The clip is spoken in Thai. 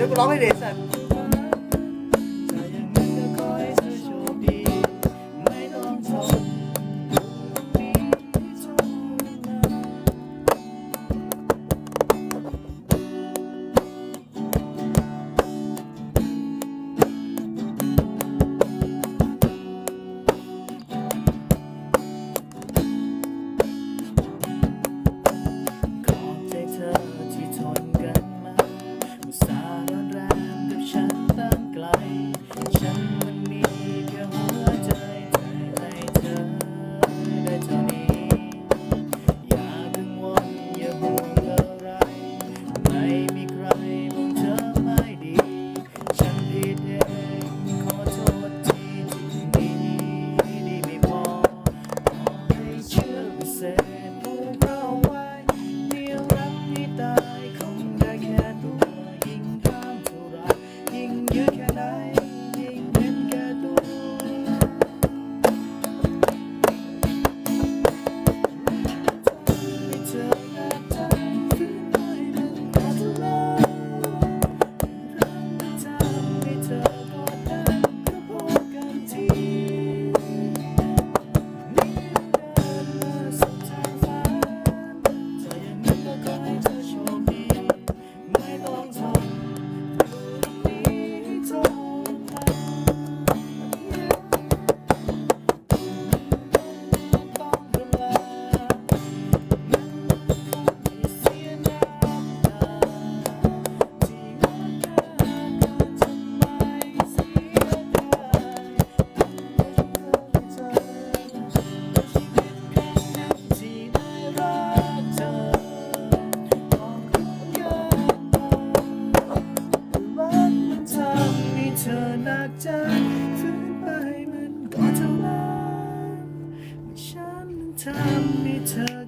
You're glorious. จะฝืนไปมันก็เท่านั้นฉันทำให้เธอ